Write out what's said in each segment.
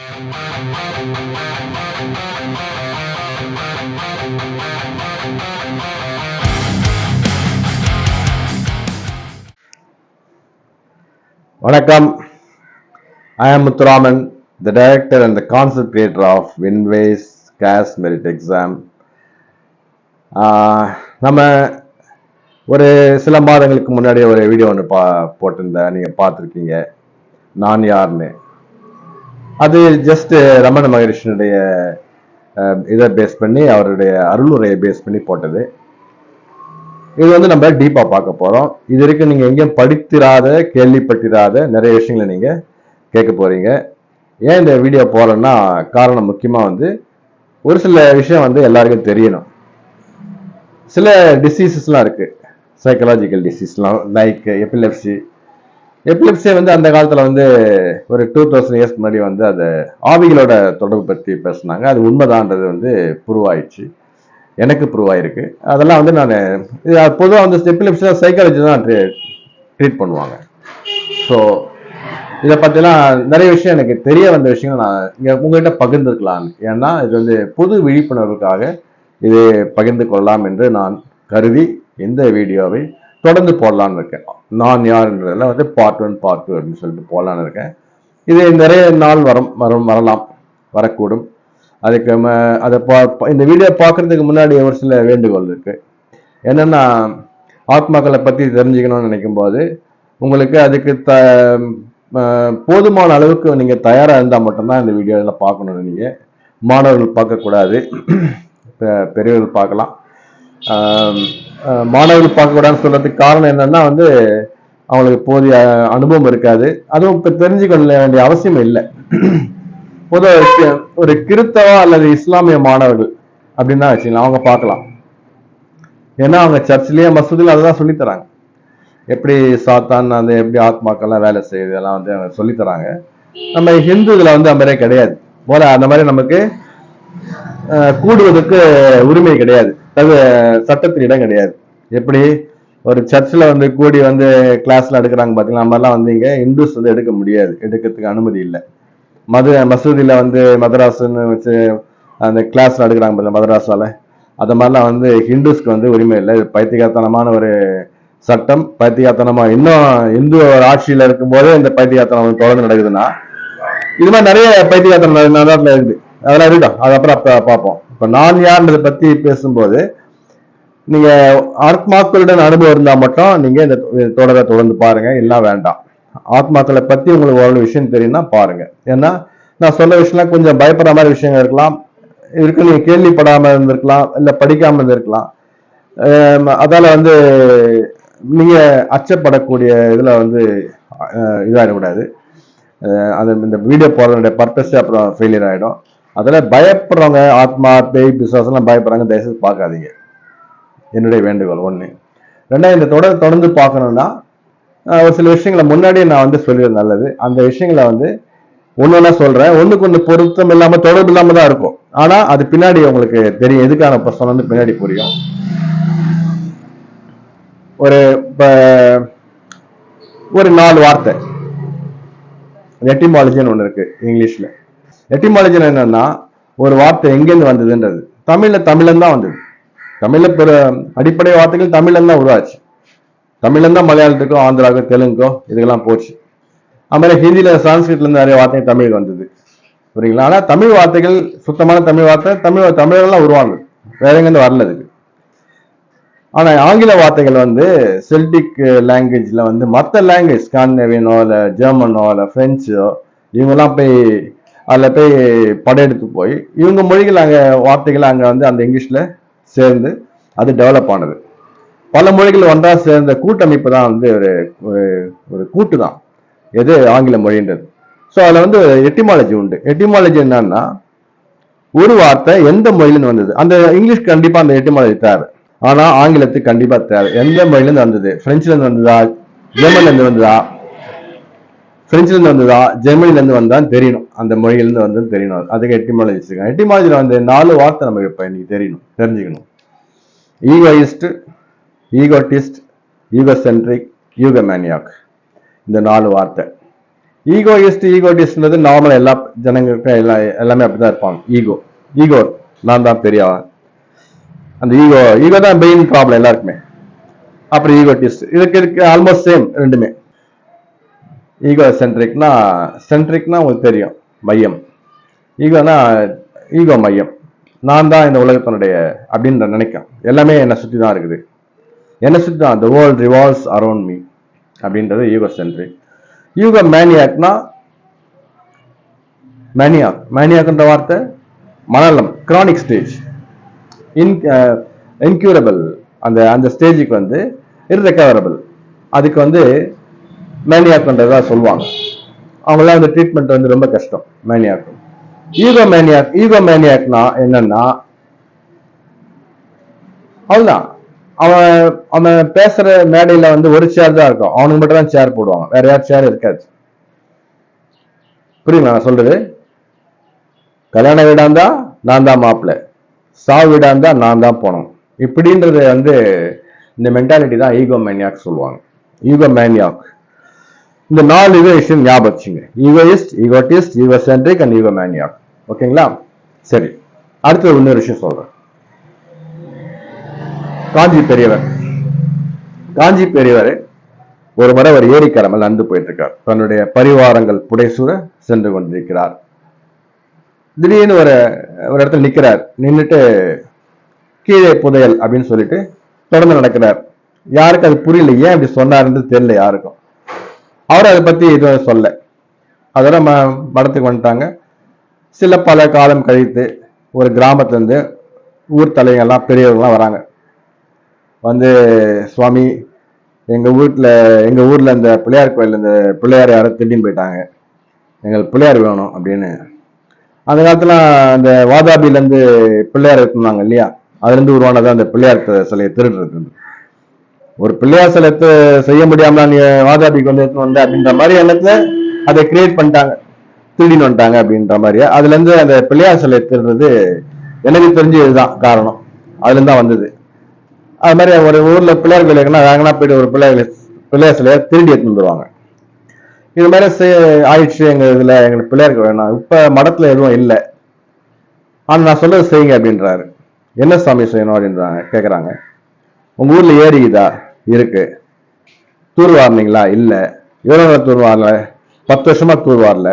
வணக்கம். I am Muthuraman the director and the concept creator of Winways Cash Merit Exam. நம்ம ஒரு சில மாதங்களுக்கு முன்னாடி ஒரு வீடியோ ஒன்று பா போட்டிருந்தேன். நீங்கள் பார்த்துருக்கீங்க. நான் யாருன்னு அது ஜஸ்ட் uh, ரமண மகரிஷனுடைய uh, இதை பேஸ் பண்ணி அவருடைய அருளுரையை பேஸ் பண்ணி போட்டது. இது வந்து நம்ம டீப்பாக பார்க்க போகிறோம் இது வரைக்கும் நீங்கள் எங்கேயும் படித்திராத கேள்விப்பட்டிராத நிறைய விஷயங்களை நீங்கள் கேட்க போகிறீங்க ஏன் இந்த வீடியோ போகிறேன்னா காரணம் முக்கியமாக வந்து ஒரு சில விஷயம் வந்து எல்லாருக்கும் தெரியணும். சில டிசீசஸ்லாம் இருக்குது சைக்கலாஜிக்கல் டிசீஸ்லாம் லைக் எபிலெப்சி எபிலெப்சி வந்து அந்த காலத்தில் வந்து ஒரு டூ தௌசண்ட் இயர்ஸ் முன்னாடி வந்து அதை ஆவிகளோட தொடர்பு பற்றி பேசுனாங்க. அது உண்மைதான்றது வந்து ப்ரூவ் ஆயிடுச்சு எனக்கு ப்ரூவ் ஆயிருக்கு அதெல்லாம் வந்து நான் பொதுவாக வந்து எபிலெப்சி சைக்காலஜி தான் ட்ரீட் பண்ணுவாங்க. ஸோ இதை பற்றிலாம் நிறைய விஷயம் எனக்கு தெரிய வந்த விஷயங்கள் நான் இங்கே உங்கள்கிட்ட பகிர்ந்துக்கலாம் ஏன்னா இது வந்து பொது விழிப்புணர்வுக்காக இது பகிர்ந்து கொள்ளலாம் என்று நான் கருதி இந்த வீடியோவை தொடர்ந்து போடலான்னு இருக்கேன். நான் யார்ன்றதுல வந்து பார்ட் ஒன் பார்ட் டூ அப்படின்னு சொல்லிட்டு போடலான்னு இருக்கேன். இது நிறைய நாள் வரும் வரும் வரலாம் வரக்கூடும். அதுக்கு அதை பா இந்த வீடியோ பார்க்கறதுக்கு முன்னாடி ஒரு சில வேண்டுகோள் இருக்கு. என்னென்னா ஆத்மாக்களை பற்றி தெரிஞ்சுக்கணும்னு நினைக்கும் போது உங்களுக்கு அதுக்கு த போதுமான அளவுக்கு நீங்கள் தயாராக இருந்தால் மட்டும்தான் இந்த வீடியோவில் பார்க்கணும் நீங்கள் மாணவர்கள் பார்க்கக்கூடாது. பெ- பெரியவர்கள் பார்க்கலாம். மாணவர்கள் பார்க்கக்கூடாதுன்னு சொல்றதுக்கு காரணம் என்னன்னா வந்து அவங்களுக்கு போதிய அனுபவம் இருக்காது. அதுவும் இப்போ தெரிஞ்சுக்கொள்ள வேண்டிய அவசியம் இல்லை. பொதுவாக ஒரு கிறித்தவ அல்லது இஸ்லாமிய மாணவர்கள் அப்படின்னு தான் வச்சுக்கலாம் அவங்க பார்க்கலாம். ஏன்னா அவங்க சர்ச்சிலேயே மசூதியில் அதை தான் சொல்லித் எப்படி சாத்தான் அந்த எப்படி ஆத்மாக்கள்லாம் வேலை செய்யுது எல்லாம் வந்து அவங்க சொல்லித்தராங்க. நம்ம ஹிந்து இதில் வந்து அந்த மாதிரி கிடையாது. போல அந்த மாதிரி நமக்கு கூடுவதற்கு உரிமை கிடையாது. அது சட்டத்தில் இடம் கிடையாது. எப்படி? ஒரு சர்ச்சில் வந்து கூடி வந்து கிளாஸில் எடுக்கிறாங்க பார்த்தீங்களா அந்த மாதிரிலாம் வந்து இங்கே இந்துஸ் வந்து எடுக்க முடியாது. எடுக்கிறதுக்கு அனுமதி இல்லை. மது மசூதியில் வந்து மதராசுன்னு வச்சு அந்த கிளாஸில் எடுக்கிறாங்க பாருங்க மதராசால. அந்த மாதிரிலாம் வந்து ஹிந்துஸ்க்கு வந்து உரிமை இல்லை. இது பைத்தியகாரத்தனமான ஒரு சட்டம். பைத்தியகாரத்தனமா இன்னும் இந்து ஒரு ஆட்சியில இருக்கும்போதே இந்த பைத்தியகாரத்தனம் வந்து தொடர்ந்து நடக்குதுன்னா இது மாதிரி நிறைய பைத்தியகாத்தனம் நட- இருக்குது? அதெல்லாம் இருக்கட்டும் அது அப்புறம் பார்ப்போம். இப்ப நான் யார்ன்றதை பத்தி பேசும்போது நீங்க ஆத்மாக்களுடன் அனுபவம் இருந்தா மட்டும் நீங்க இந்த தொடரை தொடர்ந்து பாருங்க. எல்லாம் வேண்டாம். ஆத்மாக்களை பத்தி உங்களுக்கு ஒரு விஷயம் தெரியும்னா பாருங்க. ஏன்னா நான் சொல்ல விஷயம்லாம் கொஞ்சம் பயப்படுற மாதிரி விஷயங்கள் இருக்கலாம். இருக்கு நீங்க கேள்விப்படாம இருந்திருக்கலாம். இல்ல படிக்காம இருந்திருக்கலாம். அதால் அதால வந்து நீங்க அச்சப்படக்கூடிய இதுல வந்து இதாகிடக்கூடாது அந்த இந்த வீடியோ போடுறதுடைய பர்பஸ் அப்புறம் ஃபெயிலியர் ஆகிடும் அதில் பயப்படுறவங்க ஆத்மா பேய் பிசுவாசெல்லாம் பயப்படுறாங்க தயவுசெய்து பார்க்காதீங்க. என்னுடைய வேண்டுகோள் ஒன்று ரெண்டாவது இந்த தொடர் தொடர்ந்து பார்க்கணும்னா ஒரு சில விஷயங்களை முன்னாடியே நான் வந்து சொல்லிடுறது நல்லது. அந்த விஷயங்களை வந்து ஒன்று ஒன்றா சொல்கிறேன் ஒன்றுக்கு ஒன்று பொருத்தம் இல்லாமல் தொடர்பு இல்லாமல் தான் இருக்கும். ஆனால் அது பின்னாடி உங்களுக்கு தெரியும் எதுக்கான இப்போ சொன்னது பின்னாடி புரியும். ஒரு இப்போ ஒரு நாலு வார்த்தை. எட்டிமாலஜின்னு ஒன்று இருக்குது இங்கிலீஷில். எட்டிமாலஜின்னு என்னன்னா ஒரு வார்த்தை எங்கேருந்து வந்ததுன்றது. தமிழில் தமிழன் தான் வந்தது. தமிழில் பிற அடிப்படை வார்த்தைகள் தமிழன் தான் உருவாச்சு. தமிழன் தான் மலையாளத்துக்கோ ஆந்திராக்கோ தெலுங்கோ இதுக்கெல்லாம் போச்சு. அதுமாதிரி ஹிந்தியில் சான்ஸ்கிரிட்லேருந்து நிறைய வார்த்தைகள் தமிழுக்கு வந்தது. புரியுங்களா? ஆனால் தமிழ் வார்த்தைகள் சுத்தமான தமிழ் வார்த்தை தமிழ் தமிழெல்லாம் உருவாங்க வேற எங்கேருந்து வரல அதுக்கு. ஆனால் ஆங்கில வார்த்தைகள் வந்து செல்டிக் லாங்குவேஜ்ல வந்து மற்ற லாங்குவேஜ் ஸ்காண்டினேவியனோ இல்லை ஜெர்மனோ இல்லை ஃப்ரெஞ்சோ இவங்கெல்லாம் போய் அதில் போய் படையெடுத்து போய் இவங்க மொழிகள் அங்கே வார்த்தைகள் அங்கே வந்து அந்த இங்கிலீஷில் சேர்ந்து அது டெவலப் ஆனது. பல மொழிகள் ஒன்றா சேர்ந்த கூட்டமைப்பு தான் வந்து ஒரு ஒரு கூட்டு தான். எது? ஆங்கில மொழின்றது. ஸோ அதில் வந்து எட்டிமாலஜி உண்டு. எட்டிமாலஜி என்னன்னா ஒரு வார்த்தை எந்த மொழியிலேருந்து வந்தது? அந்த இங்கிலீஷ் கண்டிப்பாக அந்த எட்டிமாலஜி தேவை. ஆனால் ஆங்கிலத்துக்கு கண்டிப்பாக தேவை. எந்த மொழியிலேருந்து வந்தது? பிரெஞ்சுலேருந்து வந்ததா? ஜெர்மன்லேருந்து வந்ததா? பிரெஞ்சிலேருந்து வந்ததா? ஜெர்மனிலேருந்து வந்தான்னு தெரியணும். அந்த மொழியிலேருந்து வந்து வந்ததுன்னு தெரியணும். அதுக்கு எட்டிமாலஜி வச்சிருக்காங்க. எட்டிமாலஜியில் வந்து நாலு வார்த்தை நமக்கு இப்போ இன்னைக்கு தெரியணும். தெரிஞ்சுக்கணும். ஈகோயிஸ்ட் ஈகோட்டிஸ்ட் ஈகோசென்ட்ரிக் யூகமேனியாக் இந்த நாலு வார்த்தை. ஈகோயிஸ்ட் ஈகோட்டிஸ்ட்ன்றது நார்மல் எல்லா ஜனங்களுக்கும் எல்லா எல்லாமே அப்படிதான் இருப்பாங்க. ஈகோ ஈகோ நான் தான் பெரியவன் அந்த ஈகோ ஈகோ தான் மெயின் ப்ராப்ளம் எல்லாருக்குமே. அப்புறம் ஈகோட்டிஸ்ட் இதுக்கு இருக்கு ஆல்மோஸ்ட் சேம் ரெண்டுமே. ஈகோ சென்ட்ரிக்னா சென்ட்ரிக்னா உங்களுக்கு தெரியும். மையம். ஈகோனா ஈகோ மையம். நான் தான் இந்த உலகத்தினுடைய அப்படின்ற நினைக்கும் எல்லாமே என்னை சுற்றி தான் இருக்குது. என்னை சுற்றி தான் the world revolves around me அப்படின்றது ஈகோ சென்ட்ரிக் ஈகோ மேனியாக்னா மேனியாக் மேனியாக்ன்ற வார்த்தை மனநலம் கிரானிக் ஸ்டேஜ் இன் இன்க்யூரபிள் அந்த அந்த ஸ்டேஜுக்கு வந்து இர்ரெக்கவரபிள் அதுக்கு வந்து மேனியாக்ன்றதா சொல்லுவாங்க அவங்களாம் அந்த ட்ரீட்மெண்ட் வந்து ரொம்ப கஷ்டம் மேனியாக்கு ஈகோ மேனியாக் ஈகோ மேனியாக்னா என்னன்னா அவ்வளோதான் அவன் அவன் பேசுற மேடையில வந்து ஒரு சேர் தான் இருக்கும். அவனுக்கு மட்டும் தான் சேர் போடுவாங்க. வேற யார் சேர் இருக்காது. புரியுங்களா நான் சொல்றது? கல்யாண வீடா இருந்தா நான் தான் மாப்பிள்ள. சாவு வீடா இருந்தா நான் தான் போனோம். இப்படின்றது வந்து இந்த மென்டாலிட்டி தான் ஈகோ மேனியாக் சொல்லுவாங்க. ஈகோ மேனியாக் இந்த நாலு இது விஷயம் ஞாபகம் வச்சுங்க. Egoist egotist ego centric and ego maniac ஓகேங்களா சரி. அடுத்து இன்னொரு விஷயம் சொல்றேன். காஞ்சி பெரியவர். காஞ்சி பெரியவர் ஒரு முறை ஒரு ஏரிக்கரமல் நடந்து போயிட்டு இருக்கார் தன்னுடைய பரிவாரங்கள் புடைசூர சென்று கொண்டிருக்கிறார். திடீர்னு ஒரு ஒரு இடத்துல நிக்கிறார். நின்னுட்டு கீழே புதையல் அப்படின்னு சொல்லிட்டு தொடர்ந்து நடக்கிறார். யாருக்கு அது புரியல? ஏன் இப்படி சொன்னாருன்னு தெரியல யாருக்கும். அவர் அதை பத்தி எதுவும் சொல்ல. அதோட ம மடத்துக்கு வந்துட்டாங்க. சில பல காலம் கழித்து ஒரு கிராமத்துலேருந்து ஊர் தலைவங்கள்லாம் பெரியவர்கள்லாம் வராங்க. வந்து சுவாமி எங்கள் வீட்டில் எங்கள் ஊரில் இந்த பிள்ளையார் கோயில் இந்த பிள்ளையார் யாரும் திடீர்னு போயிட்டாங்க. எங்களுக்கு பிள்ளையார் வேணும் அப்படின்னு. அந்த காலத்தில் அந்த வாதாபிலேருந்து பிள்ளையார் இருந்தாங்க இல்லையா? அதுலேருந்து உருவானதான் அந்த பிள்ளையார் சிலையை திருடுறது. ஒரு பிள்ளையார் சிலை செய்ய முடியாம நீ வாதாபிக்கு வந்து எடுத்துன்னு வந்த அப்படின்ற மாதிரி எண்ணத்துல அதை கிரியேட் பண்ணிட்டாங்க. திருடின்னு வந்துட்டாங்க அப்படின்ற மாதிரி அதுல இருந்து அந்த பிள்ளையார் சிலை திருடுறது எனக்கு தெரிஞ்சு இதுதான் காரணம். அதுல இருந்து தான் வந்தது. அது மாதிரி ஒரு ஊர்ல பிள்ளையார் கோயில் இருக்குன்னா வேகனா போயிட்டு ஒரு பிள்ளையார் பிள்ளையார் சிலையை திருடி எடுத்துன்னு வந்துருவாங்க. இது மாதிரி செய்- ஆயிடுச்சு எங்க இதுல எங்களுக்கு பிள்ளையாருக்கு வேணாம் இப்ப மடத்துல எதுவும் இல்லை. ஆனா நான் சொல்றது செய்யுங்க அப்படின்றாரு. என்ன சாமி செய்யணும் அப்படின்றாங்க கேக்குறாங்க. உங்க ஊர்ல ஏறிக்குதா இருக்கு. தூர் வாரினீங்களா இல்லை. எவ்வளோ நாள் தூர் வாரல பத்து வருஷமா தூர் வாரல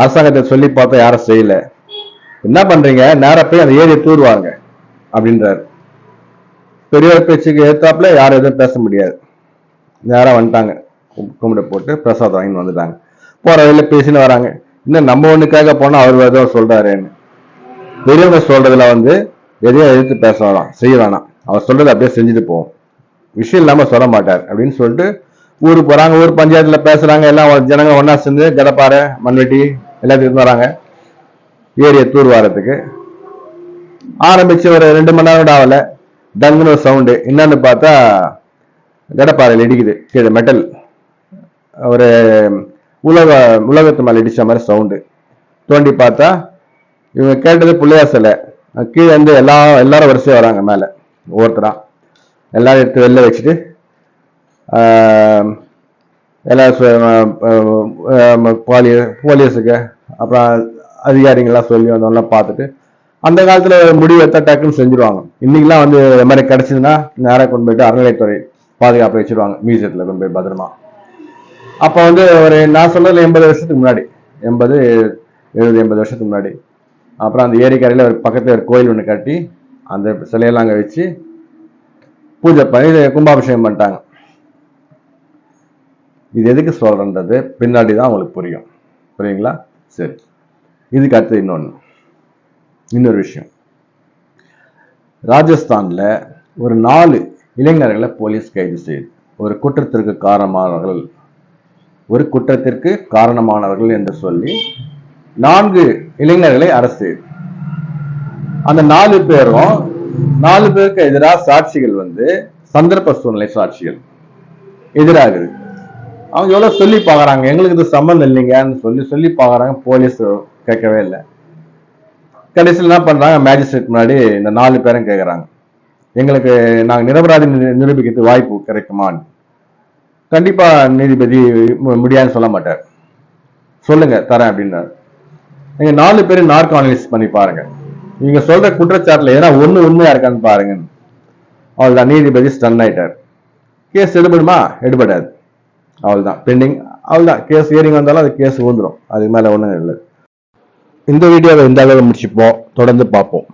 அரசாங்கத்தை சொல்லி பார்த்தா யாரும் செய்யல. என்ன பண்றீங்க? நேர போய் அந்த ஏரியை தூர்வாங்க அப்படின்றாரு. பெரியவர் பேச்சுக்கு ஏத்தாப்புல யாரும் எதுவும் பேச முடியாது. நேராக வந்துட்டாங்க. கும்பிட போட்டு பிரசாதம் வாங்கின்னு வந்துட்டாங்க. போற வழியில பேசின்னு வராங்க. இன்னும் நம்ம ஒண்ணுக்காக போனா அவர் ஏதோ சொல்றாருன்னு. பெரியவங்க சொல்றதுல வந்து எதையும் எதிர்த்து பேச வேணாம் செய்ய வேணாம். அவர் சொல்றதை அப்படியே செஞ்சுட்டு போவோம். விஷயம் இல்லாமல் சொல்ல மாட்டார் அப்படின்னு சொல்லிட்டு ஊருக்கு போகிறாங்க ஊர் பஞ்சாயத்தில் பேசுகிறாங்க எல்லாம் ஜனங்கள் ஜனங்க சேர்ந்து கடப்பாறை மண்வெட்டி எல்லாத்தையும் வராங்க. ஏரியை தூர் வாரத்துக்கு. ஆரம்பிச்சு ஒரு ரெண்டு மணி நேரம் ஆகலை ஆகல. டங்குன்னு ஒரு சவுண்டு என்னன்னு பார்த்தா கடப்பாறையில் இடிக்குது. கீழே மெட்டல் ஒரு உலக உலகத்து மேலே இடித்த மாதிரி சவுண்டு தோண்டி பார்த்தா இவங்க கேட்டது பிள்ளையா சிலை. கீழே இருந்து எல்லா எல்லாரும் வரிசையாக வராங்க மேலே. ஒவ்வொருத்தரா. எல்லாரும் எடுத்து வெளில வச்சுட்டு எல்லாம் எல்லா போலி போலீஸுக்கு அப்புறம் அதிகாரிங்கெல்லாம் சொல்லி வந்தவங்களாம் பார்த்துட்டு அந்த காலத்தில் முடிவு எடுத்தா டக்குன்னு செஞ்சுருவாங்க. இன்றைக்கெலாம் வந்து இந்த மாதிரி கிடச்சிதுன்னா நேராக கொண்டு போயிட்டு அறநிலைத்துறை பாதுகாப்பு வச்சுருவாங்க மியூசியத்தில் கொண்டு போய் பத்திரமா. அப்போ வந்து ஒரு நான் சொன்னதில் எண்பது வருஷத்துக்கு முன்னாடி எண்பது எழுபது எண்பது வருஷத்துக்கு முன்னாடி அப்புறம் அந்த ஏரிக்கரையில் ஒரு பக்கத்தில் ஒரு கோயில் ஒன்று கட்டி அந்த சிலையெல்லாம் அங்கே வச்சு பூஜை பண்ணி கும்பாபிஷேகம் பண்ணிட்டாங்க. இது எதுக்கு சொல்றன்றது பின்னாடி தான் உங்களுக்கு புரியும். புரியுங்களா? சரி. இதுக்கு அடுத்து இன்னொன்று இன்னொரு விஷயம். ராஜஸ்தான்ல ஒரு நாலு இளைஞர்களை போலீஸ் கைது செய்யுது ஒரு குற்றத்திற்கு காரணமானவர்கள் ஒரு குற்றத்திற்கு காரணமானவர்கள் என்று சொல்லி நான்கு இளைஞர்களை அரசு அந்த நாலு பேரும் நாலு பேருக்கு எதிராக சாட்சிகள் வந்து சந்தர்ப்ப சூழ்நிலை சாட்சிகள் எதிராகுது. அவங்க எவ்வளவு சொல்லி பாக்குறாங்க எங்களுக்கு இது சம்மந்தம் இல்லைங்கன்னு சொல்லி சொல்லி பார்க்கறாங்க. போலீஸ் கேட்கவே இல்லை. கடைசியில் என்ன பண்றாங்க? மேஜிஸ்ட்ரேட் முன்னாடி இந்த நாலு பேரும் கேட்கறாங்க. எங்களுக்கு நாங்க நிரபராதி நிரூபிக்கிறதுக்கு வாய்ப்பு கிடைக்குமான்னு. கண்டிப்பா நீதிபதி மு- முடியாதுன்னு சொல்ல மாட்டார். சொல்லுங்க தரேன் அப்படின்னாரு. நீங்க நாலு பேரும் நார்க் பண்ணி பாருங்க. நீங்க சொல்ற குற்றச்சாட்டுல ஏன்னா ஒண்ணு உண்மையா இருக்கான்னு பாருங்க. அவ்வளவுதான். நீதிபதி ஸ்டன் ஆயிட்டார். கேஸ் எடுபடுமா? எடுபடாது. அவ்வளவுதான். பெண்டிங் அவ்வளவுதான். கேஸ் ஹியரிங் வந்தாலும் அது கேஸ் வந்துடும் அதுக்கு மேல ஒண்ணும் இல்லை. இந்த வீடியோவை இந்த அளவு முடிச்சுப்போம். தொடர்ந்து பார்ப்போம்.